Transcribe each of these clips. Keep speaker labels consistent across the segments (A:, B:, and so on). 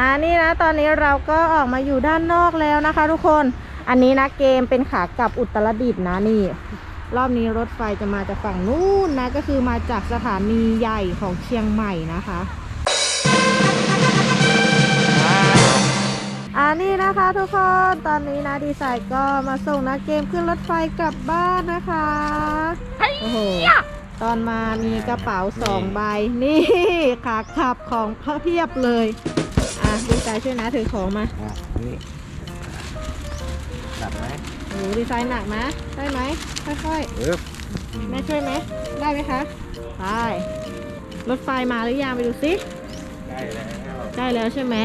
A: อ่านี่นะตอนนี้เราก็ออกมาอยู่ด้านนอกแล้วนะคะ ทุกคนอันนี้นะเกมเป็นขากลับอุตรดิตถ์นะนี่ รอบนี้รถไฟจะมาจากฝั่งนู้นนะ ก็คือมาจากสถานีใหญ่ของเชียงใหม่นะคะอันนี้นะคะทุกคนตอนนี้นะดีไซน์ก็มาส่งนะเกมขึ้นรถไฟกลับบ้านนะคะโอ้โหตอนมามีกระเป๋าสองใบนี่ขาขับของเพียบเลย อะดีไซน์ช่วยนะถือของมา
B: อะนี่หนักไหม
A: โอ้โหดีไซน์หนักนะ ได้ไหมค่อย
B: ปึ๊บ
A: ๆแม่ช่วยไหมได้ไหมคะไปรถไฟมาหรือยังไปดูสิ
B: ได้แล้ว
A: ได้แล้วใช่ไหม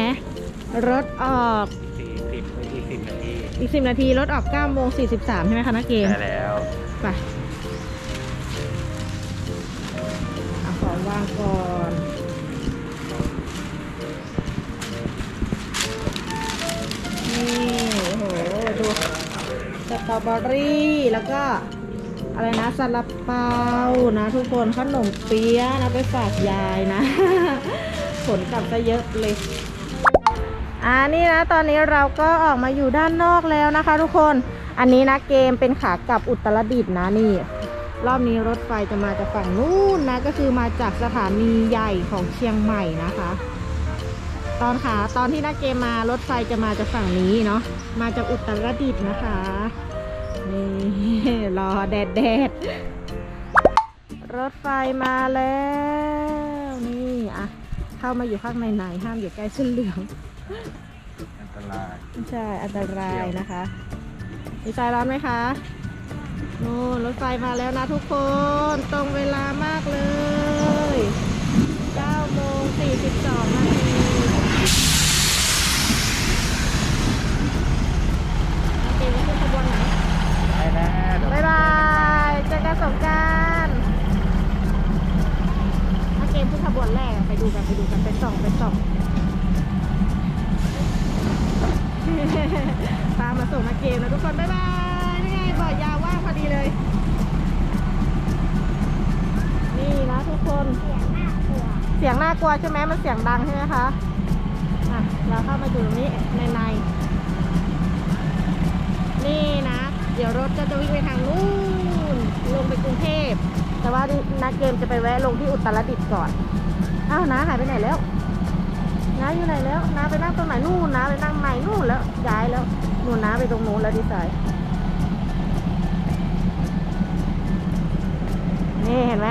A: รถออก
B: สี่สิบไม่กี่สิบนาที
A: อีก10นาทีรถออก9โมง43ใช่ไหมคะนักเกม
B: ได้แล้ว
A: ไปเอาของวางก่อนนี่ เบอรี่ แล้วก็อะไรนะซาลาเปานะ ทุกคนขนมเปี๊ยะนะไปฝากยายนะ ผลกลับก็เยอะเลยอ่านี่นะตอนนี้เราก็ออกมาอยู่ด้านนอกแล้วนะคะ ทุกคนอันนี้นะเกมเป็นขากลับอุตรดิตถ์นะนี่ รอบนี้รถไฟจะมาจากฝั่งนู้นนะก็คือมาจากสถานีใหญ่ของเชียงใหม่นะคะ ตอนขาตอนที่นักเกมมารถไฟจะมาจากฝั่งนี้เนาะมาจากอุตรดิตถ์นะคะ นี่รอแดดแดดรถไฟมาแล้ว นี่อะเข้ามาอยู่ข้างในไหนห้ามอยู่ใกล้เส้นเหลือง
B: อันตราย
A: ใช่ อันตรายนะคะมีใจร้อนไหมคะนู่นรถไฟมาแล้วนะทุกคน ตรงเวลามากเลย9โมง42นาทีโอเคนี่คือขบวนไหน
B: ได้แล้ว
A: บ๊ายบายเจอกันสงกรารถ้าเกม ขึ้นขบวนแรกไปดูกันไปดูกันไปส่องไปส่องตามมาส่งมาเกมนะทุกคน บ๊ายบายนี่ไงบ่อยาวว่างพอดีเลย นี่นะทุกคน เสียงน่ากลัวใช่ไหมมันเสียงดังใช่ไหมคะอะเราเข้ามาอยู่ตรงนี้ในในๆนี่นะ เดี๋ยวรถก็จะวิ่งไปทาง แต่ว่านักเกมจะไปแวะลงที่อุตรดิตถ์ก่อน อ้าวนะหายไปไหนแล้วน้าอยู่ไหนแล้วน้าไปนั่งตรงไหนนู่นน้าไปนั่งในนู่นแล้วย้ายแล้วนู่นน้าไปตรงนู้นแล้วดีไซน์นี่เห็นไหม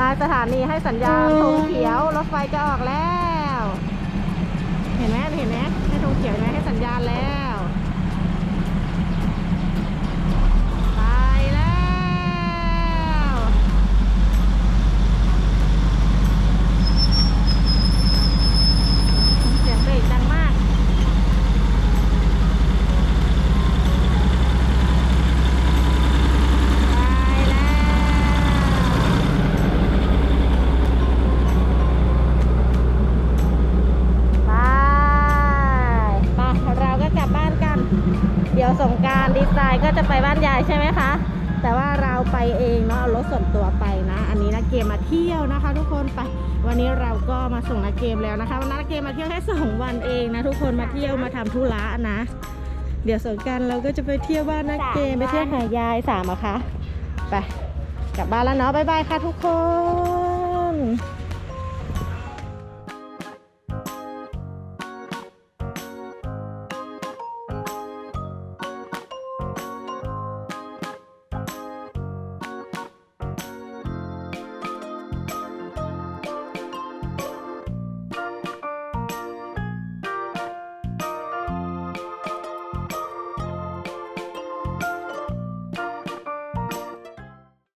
A: นายสถานีให้สัญญาณธงเขียวรถไฟจะออกแล้ว เห็นไหมเห็นไหมให้ธงเขียวเห็นไหมให้สัญญาณแล้วไปแล้วเสียงเบรกดังมาก ไปแล้วไปไปเราก็กลับบ้านกัน เดี๋ยว สงการดีไซน์ก็จะไปบ้านยายใช่ไหมคะ แต่ว่าเราไปเองเนาะเอารถส่วนตัวไปนะ อันนี้นักเกมมาเที่ยวนะคะ ทุกคนไป วันนี้เราก็มาส่งนักเกมแล้วนะคะวันนี้นักเกมมาเที่ยวแค่สองวันเองนะทุกคนมาเที่ยวมาทำธุระนะ เดี๋ยวสงการเราก็จะไปเที่ยวบ้านนักเกมไปเที่ยวหายายสามอะคะไปกลับบ้านแล้วเนาะบ๊ายบายค่ะทุกคน